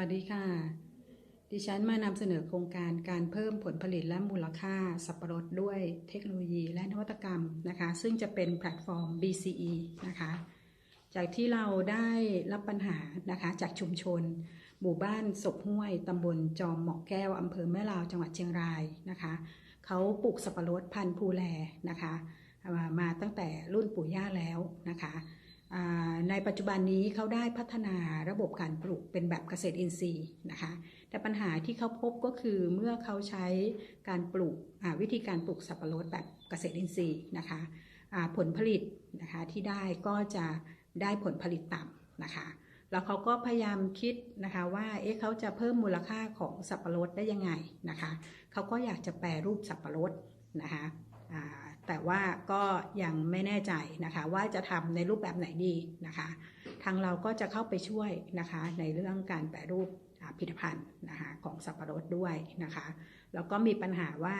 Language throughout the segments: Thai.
วัสดีค่ะ ดิฉันมานำเสนอโครงการการเพิ่มผลผลิตและมูลค่าสับปะรดด้วยเทคโนโลยีและนวัตกรรมนะคะ ซึ่งจะเป็นแพลตฟอร์ม BCE นะคะ จากที่เราได้รับปัญหานะคะจากชุมชน หมู่บ้านศพห้วยตำบลจอมหมอกแก้วอำเภอแม่ลาวจังหวัดเชียงรายนะคะเขาปลูกสับปะรดพันธุ์ภูแลนะคะมามาตั้งแต่รุ่นปู่ย่าแล้วนะคะ ปัจจุบันนี้เขาได้พัฒนาระบบการปลูกเป็นแบบเกษตรอินทรีย์นะคะ แต่ปัญหาที่เขาพบก็คือเมื่อเขาใช้การปลูกวิธีการปลูกสับปะรดแบบเกษตรอินทรีย์นะคะผลผลิตนะคะที่ได้ก็จะได้ผลผลิตต่ำนะคะแล้วเขาก็พยายามคิดนะคะว่าเอ๊ะเขาจะเพิ่มมูลค่าของสับปะรดได้ยังไงนะคะเขาก็อยากจะแปรรูปสับปะรดนะคะ แต่ว่าก็ยังไม่แน่ใจนะคะ ว่าจะทำในรูปแบบไหนดีนะคะ ทางเราก็จะเข้าไปช่วยนะคะในเรื่องการแปรรูปผลิตภัณฑ์นะคะของสับปะรดด้วยนะคะแล้วก็มีปัญหาว่า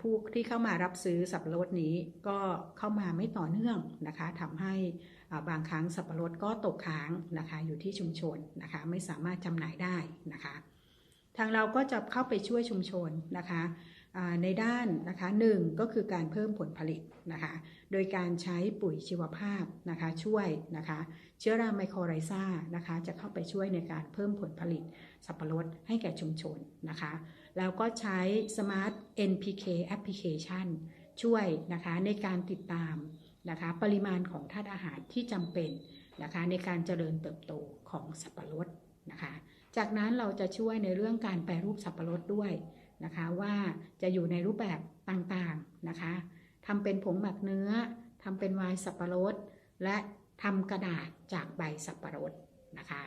ผู้ที่เข้ามารับซื้อสับปะรดนี้ก็เข้ามาไม่ต่อเนื่องนะคะทำให้บางครั้งสับปะรดก็ตกค้างนะคะอยู่ที่ชุมชนนะคะไม่สามารถจำหน่ายได้นะคะ ทางเราก็จะเข้าไปช่วยชุมชนนะคะในด้านนะคะหนึ่งก็คือการเพิ่มผลผลิตนะคะโดยการใช้ปุ๋ยชีวภาพนะคะช่วยนะคะเชื้อราไมโครไรซ่านะคะจะเข้าไปช่วยในการเพิ่มผลผลิตสับปะรดให้แก่ชุมชนนะคะแล้วก็ใช้ Smart NPK Application ช่วยนะคะในการติดตามนะคะปริมาณของธาตุอาหารที่จำเป็นนะคะในการเจริญเติบโตของสับปะรดนะคะ จากนั้นเราจะช่วยในเรื่องการแปรรูปสับปะรดด้วยนะคะ ว่าจะอยู่ในรูปแบบต่างๆนะคะทำเป็นผงหมักเนื้อทำเป็นไวน์สับปะรด และทำกระดาษจากใบสับปะรดนะคะ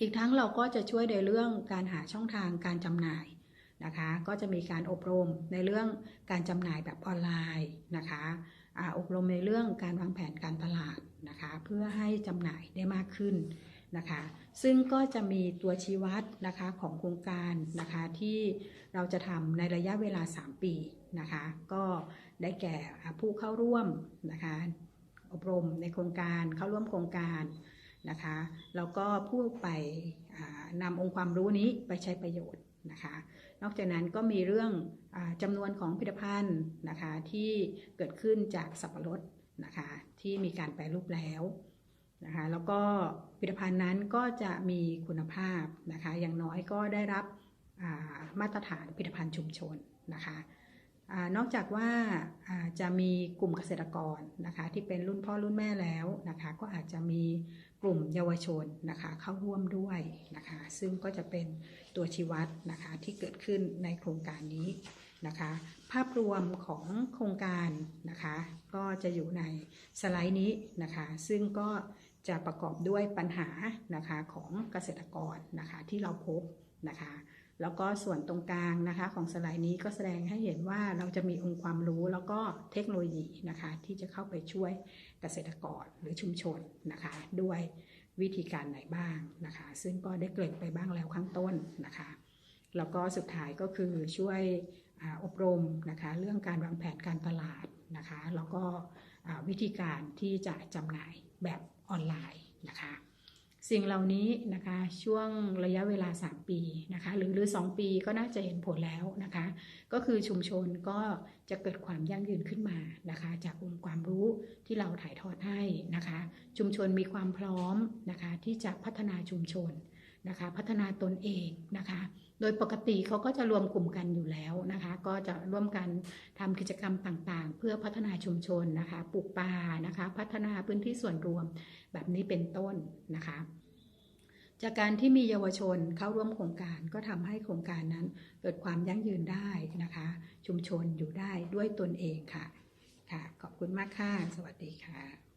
อีกทั้งเราก็จะช่วยในเรื่องการหาช่องทางการจำหน่ายนะคะ ก็จะมีการอบรมในเรื่องการจำหน่ายแบบออนไลน์นะคะอาอบรมในเรื่องการวางแผนการตลาดนะคะ เพื่อให้จำหน่ายได้มากขึ้น นะคะ ซึ่งก็จะมีตัวชี้วัดนะคะของโครงการนะคะที่เราจะทำในระยะเวลา 3 ปีนะคะ ก็ได้แก่ผู้เข้าร่วมนะคะอบรมในโครงการเข้าร่วมโครงการนะคะแล้วก็ผู้ไปนำองค์ความรู้นี้ไปใช้ประโยชน์นะคะ นอกจากนั้นก็มีเรื่องอจำนวนของผลิตภัณฑ์นะคะที่เกิดขึ้นจากสับปะรดนะคะที่มีการแปรรูปแล้ว นะคะแล้วก็ผลิตภัณฑ์นั้นก็จะมีคุณภาพนะคะอย่างน้อยก็ได้รับามาตรฐานผลิตภัณฑ์ชุมชนนะคะอนอกจากว่าอ่าจะมีกลุ่มเกษตรกรนะคะที่เป็นรุ่นพ่อรุ่นแม่แล้วนะคะก็อาจจะมีกลุ่มเยาวชนนะคะเข้าร่วมด้วยนะคะซึ่งก็จะเป็นตัวชี้วัดนะคะที่เกิดขึ้นในโครงการนี้นะคะภาพรวมของโครงการนะคะก็จะอยู่ในสไลด์นี้นะคะซึ่งก็ จะประกอบด้วยปัญหานะคะของเกษตรกรนะคะที่เราพบนะคะแล้วก็ส่วนตรงกลางนะคะของสไลด์นี้ก็แสดงให้เห็นว่าเราจะมีองค์ความรู้แล้วก็เทคโนโลยีนะคะที่จะเข้าไปช่วยเกษตรกรหรือชุมชนนะคะด้วยวิธีการไหนบ้างนะคะซึ่งก็ได้เกริ่นไปบ้างแล้วข้างต้นนะคะแล้วก็สุดท้ายก็คือช่วยอบรมนะคะเรื่องการวางแผนการตลาดนะคะแล้วก็ วิธีการที่จะจำหน่ายแบบออนไลน์นะคะ สิ่งเหล่านี้นะคะช่วงระยะเวลา 3 ปีนะคะหรือหรือ 2 ปีก็น่าจะเห็นผลแล้วนะคะ ก็คือชุมชนก็จะเกิดความยั่งยืนขึ้นมานะคะ จากองค์ความรู้ที่เราถ่ายทอดให้นะคะ ชุมชนมีความพร้อมนะคะที่จะพัฒนาชุมชน นะคะพัฒนาตนเองนะคะ โดยปกติเขาก็จะรวมกลุ่มกันอยู่แล้วนะคะ ก็จะร่วมกันทำกิจกรรมต่างๆ เพื่อพัฒนาชุมชนนะคะ ปลูกป่านะคะ พัฒนาพื้นที่ส่วนรวมแบบนี้เป็นต้นนะคะ จากการที่มีเยาวชนเข้าร่วมโครงการก็ทำให้โครงการนั้นเกิดความยั่งยืนได้นะคะ ชุมชนอยู่ได้ด้วยตนเองค่ะค่ะ ขอบคุณมากค่ะ สวัสดีค่ะ